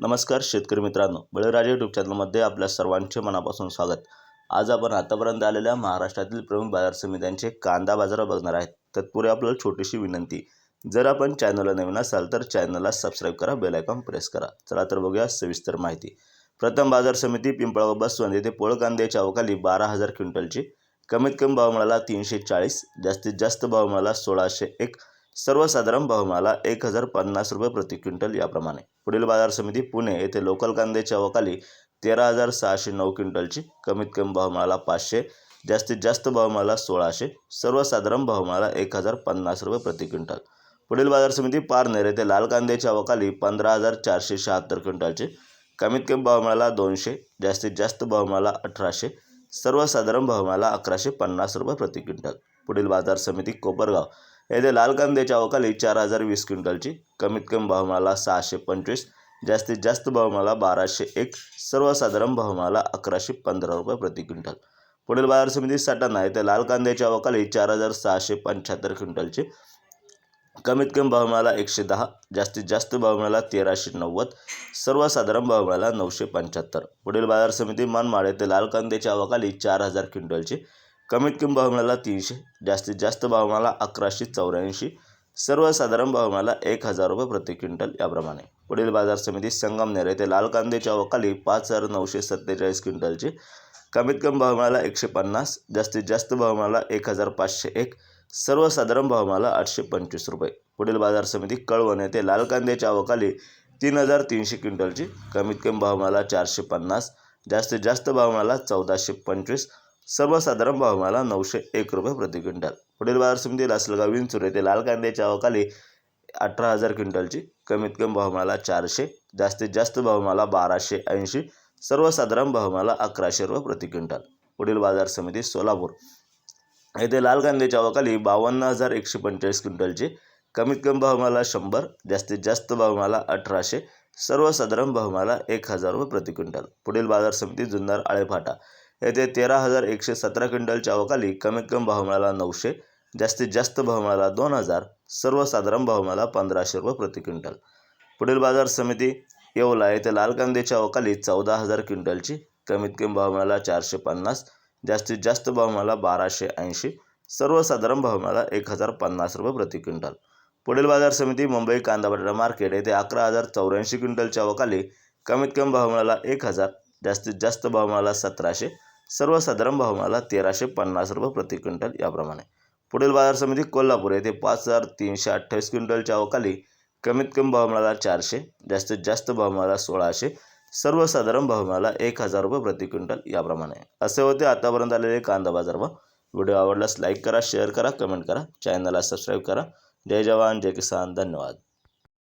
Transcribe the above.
नमस्कार शेतकरी मित्रांनो बळीराजे यूट्यूब चॅनलमध्ये आपल्या सर्वांचे मनापासून स्वागत. आज आपण आतापर्यंत आलेल्या महाराष्ट्रातील प्रमुख बाजार समित्यांचे कांदा बाजार बघणार आहेत. तत्पूर्वी आपल्याला छोटीशी विनंती जर आपण चॅनलला नवीन असाल तर चॅनलला सबस्क्राईब करा बेल आयकॉन प्रेस करा. चला तर बघूया सविस्तर माहिती. प्रथम बाजार समिती पिंपळा बसवंत येथे पोळ कांद्याच्या अवकाली बारा हजार क्विंटलची कमीत कमी भाव मिळाला तीनशे चाळीस जास्तीत जास्त भाव मिळाला सोळाशे एक सर्वसाधारण भावमाला एक हजार पन्नास रुपये प्रति क्विंटल याप्रमाणे. पुढील बाजार समिती पुणे येथे लोकल कांद्याच्या अवकाली तेरा हजार सहाशे नऊ क्विंटलची कमीत कमी भावमाला पाचशे जास्तीत जास्त भावमाला सोळाशे सर्वसाधारण भावमाला एक हजार पन्नास रुपये प्रति क्विंटल. पुढील बाजार समिती पारनेर येथे लाल कांद्याच्या अवकाली पंधरा हजार चारशे शहात्तर क्विंटलचे कमीत कमी भावमाला दोनशे जास्तीत जास्त भावमाला अठराशे सर्वसाधारण भावमाला अकराशे पन्नास रुपये प्रति क्विंटल. पुढील बाजार समिती कोपरगाव येथे लाल कांद्याच्या अवकाली चार हजार वीस क्विंटलची कमीत कमी भाव सहाशे पंचवीस जास्तीत जास्त भाव बाराशे एक सर्वसाधारण भाव अकराशे पंधरा रुपये प्रति क्विंटल. पुढील बाजार समिती सटाणा येथे लाल कांद्याच्या अवकाली चार हजार सहाशे पंच्याहत्तर क्विंटलची कमीत कमी भाव एकशे दहा जास्तीत जास्त भाव मिळाला तेराशे नव्वद सर्वसाधारण भाव मिळाला नऊशे पंच्याहत्तर. पुढील बाजार समिती मनमाड येथे लाल कांद्याच्या अवकाली चार हजार क्विंटलची कमीत कमी भाव मिळाला तीनशे जास्तीत जास्त भाव मिळाला अकराशे चौऱ्याऐंशी सर्वसाधारण भाव मिळाला एक हजार रुपये प्रति क्विंटल याप्रमाणे. पुढील बाजार समिती संगमनेर येथे लाल कांद्याच्या अवकाली पाच हजार नऊशे सत्तेचाळीस क्विंटलचे. कमीत कमी भाव मिळाला एकशे पन्नास जास्तीत जास्त भाव मिळाला एक हजार पाचशे एक सर्वसाधारण भाव मिळाला आठशे पंचवीस रुपये. पुढील बाजार समिती कळवण येथे लाल कांद्याच्या अवकाली तीन हजार तीनशे क्विंटलची. कमीत कमी भाव मिळाला चारशे पन्नास जास्तीत जास्त भाव मिळाला चौदाशे पंचवीस सर्वसाधारण भाव मला नऊशे एक रुपये प्रति क्विंटल. पुढील बाजार समिती असलगा विंचूर येथे लाल कांद्याच्या अवकाली अठरा हजार क्विंटलची कमीत कमी भाव चारशे जास्तीत जास्त भाव बाराशे ऐंशी सर्वसाधारण भाव अकराशे रुपये प्रति क्विंटल. पुढील बाजार समिती सोलापूर येथे लाल कांद्याच्या अवकाली बावन्न हजार एकशे पंचेचाळीस क्विंटलची कमीत कमी भाव शंभर जास्तीत जास्त भाव अठराशे सर्वसाधारण भाव एक हजार रुपये प्रति क्विंटल. पुढील बाजार समिती जुन्नर आळेफाटा येथे तेरा हजार एकशे सतरा क्विंटलच्या अवकाली कमीत कमी भाव मिळाला नऊशे जास्तीत जास्त भाव मिळाला दोन हजार सर्वसाधारण भाव मिळाला पंधराशे रुपये प्रति क्विंटल. पुढील बाजार समिती येवला. येथे लाल कांद्याच्या अवकाली चौदा हजार क्विंटलची कमीत कमी भाव मिळाला चारशे पन्नास जास्तीत जास्त भाव मिळाला बाराशे ऐंशी सर्वसाधारण भाव मिळाला एक हजार पन्नास रुपये प्रति क्विंटल. पुढील बाजार समिती मुंबई कांदा बटाटा मार्केट. येथे अकरा हजार चौऱ्याऐंशी क्विंटलच्या अवकाली कमीत कमी भाव मिळाला एक हजार जास्तीत जास्त भाव मिळाला सतराशे सर्वसाधारण भाव मिळाला तेराशे पन्नास रुपये प्रति क्विंटल याप्रमाणे. पुढील बाजार समिती कोल्हापूर येथे पाच हजार तीनशे अठ्ठावीस क्विंटलच्या अवकाली कमीत कमी भाव मिळाला चारशे जास्तीत जास्त भाव मिळाला सोळाशे सर्वसाधारण भाव मिळाला एक हजार रुपये प्रति क्विंटल याप्रमाणे. असे होते आतापर्यंत आलेले कांदा बाजार भाव. व्हिडिओ आवडल्यास लाईक करा शेअर करा कमेंट करा चॅनलला सबस्क्राईब करा. जय जवान जय किसान धन्यवाद.